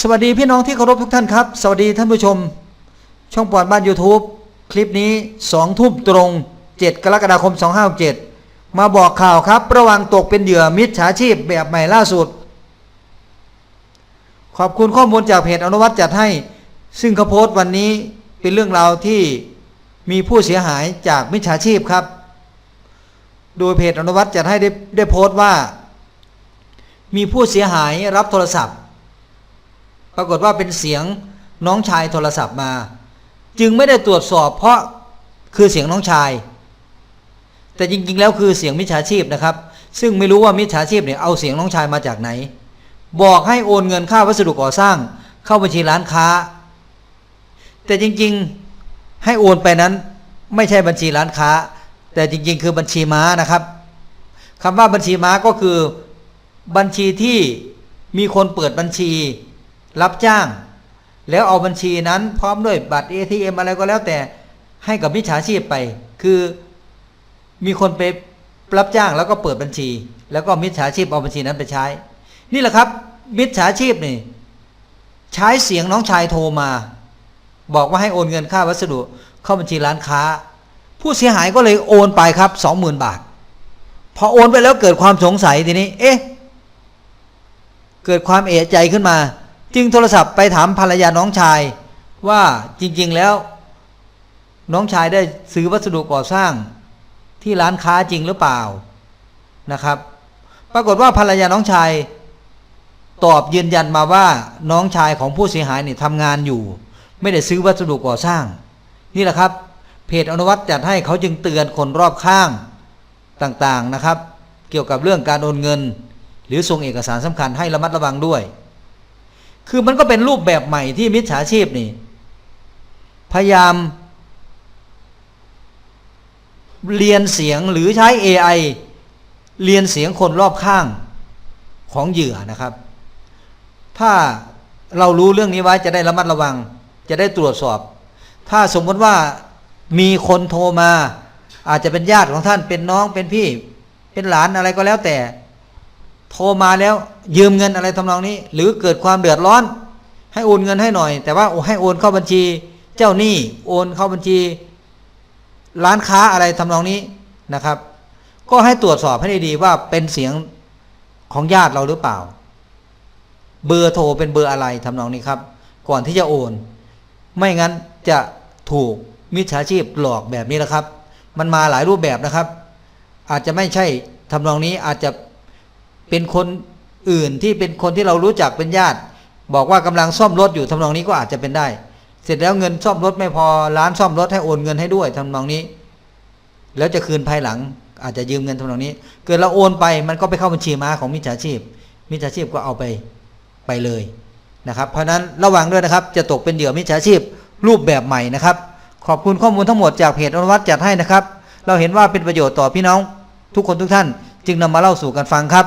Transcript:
สวัสดีพี่น้องที่เคารพทุกท่านครับ สวัสดีท่านผู้ชม ช่องปอดบ้าน YouTube คลิปนี้2ทุ่มตรง 7 กรกฎาคม 2567มาบอกข่าวครับ ระวังตกเป็นเหยื่อมิจฉาชีพแบบใหม่ล่าสุด ขอบคุณข้อมูลจากเพจอนุวัตจัดให้ ซึ่งเขาโพสต์วันนี้เป็นเรื่องราวที่มีผู้เสียหายจากมิจฉาชีพครับ โดยเพจอนุวัตจัดให้ได้ได้โพสต์ว่า มีผู้เสียหายรับโทรศัพท์ ปรากฏว่าเป็นเสียงน้องชายโทรศัพท์มา จึงไม่ได้ตรวจสอบ เพราะคือเสียงน้องชาย แต่จริง ๆ แล้วคือเสียงมิจฉาชีพนะครับ ซึ่งไม่รู้ว่ามิจฉาชีพเนี่ยเอาเสียงน้องชายมาจากไหน บอกให้โอนเงินค่าวัสดุก่อสร้าง เข้าบัญชีร้านค้า แต่จริงๆให้โอนไปนั้นไม่ใช่บัญชีร้านค้า แต่จริง ๆ คือบัญชีม้านะครับคำว่าบัญชีม้าก็คือบัญชีที่มีคนเปิดบัญชี รับจ้าง แล้วเอาบัญชีนั้นพร้อมด้วยบัตร ATM อะไรก็แล้วแต่ให้กับมิจฉาชีพไป คือมีคนไปรับจ้างแล้วก็เปิดบัญชี แล้วก็มิจฉาชีพเอาบัญชีนั้นไปใช้ นี่แหละครับ มิจฉาชีพนี่ใช้เสียงน้องชายโทรมา บอกว่าให้โอนเงินค่าวัสดุเข้าบัญชีร้านค้า ผู้เสียหายก็เลยโอนไปครับสองหมื่นบาท พอโอนไปแล้วเกิดความสงสัยทีนี้ เอ๊ะ เกิดความเอะใจขึ้นมา จึงโทรศัพท์ไปถามภรรยาน้องชายว่าจริงๆแล้ว น้องชายได้ซื้อวัสดุก่อสร้างที่ร้านค้าจริงหรือเปล่านะครับ ปรากฏว่าภรรยาน้องชาย ตอบยืนยันมาว่าน้องชายของผู้เสียหายเนี่ยทำงานอยู่ ไม่ได้ซื้อวัสดุก่อสร้าง นี่แหละครับ เพจอนุวัตจัดให้เขาจึงเตือนคนรอบข้างต่างๆนะครับ เกี่ยวกับเรื่องการโอนเงิน หรือส่งเอกสารสำคัญให้ระมัดระวังด้วย คือมันก็เป็นรูปแบบใหม่ที่มิจฉาชีพนี่ พยายาม เรียนเสียงหรือใช้ AI เรียนเสียงคนรอบข้างของเหยื่อนะครับ ถ้าเรารู้เรื่องนี้ไว้จะได้ระมัดระวัง จะได้ตรวจสอบ ถ้าสมมติว่ามีคนโทรมา อาจจะเป็นญาติของท่านเป็นน้องเป็นพี่ เป็นหลานอะไรก็แล้วแต่ โทรมาแล้วยืมเงินอะไรทำนองนี้ หรือเกิดความเดือดร้อน ให้โอนเงินให้หน่อย แต่ว่าให้โอนเข้าบัญชีเจ้าหนี้โอนเข้าบัญชี ร้านค้าอะไรทำนองนี้นะครับ ก็ให้ตรวจสอบให้ดีๆว่าเป็นเสียงของญาติเราหรือเปล่า เบอร์โทรเป็นเบอร์อะไรทำนองนี้ครับ ก่อนที่จะโอน ไม่งั้นจะถูกมิจฉาชีพหลอกแบบนี้แหละครับ มันมาหลายรูปแบบนะครับ อาจจะไม่ใช่ทำนองนี้อาจจะ เป็นคนอื่นที่เป็นคนที่เรารู้จักเป็นญาติ บอกว่ากำลังซ่อมรถอยู่ทำนองนี้ก็อาจจะเป็นได้ เสร็จแล้วเงินซ่อมรถไม่พอร้านซ่อมรถให้โอนเงินให้ด้วยทำนองนี้ แล้วจะคืนภายหลังอาจจะยืมเงินทำนองนี้ เกิดเราโอนไปมันก็ไปเข้าบัญชีม้าของมิจฉาชีพ มิจฉาชีพก็เอาไปไปเลยนะครับ เพราะฉะนั้นระวังด้วยนะครับ จะตกเป็นเหยื่อมิจฉาชีพรูปแบบใหม่นะครับ ขอบคุณข้อมูลทั้งหมดจากเพจอนุวัตจัดให้นะครับ เราเห็นว่าเป็นประโยชน์ต่อพี่น้อง ทุกคนทุกท่าน จึงนำมาเล่าสู่กันฟังครับ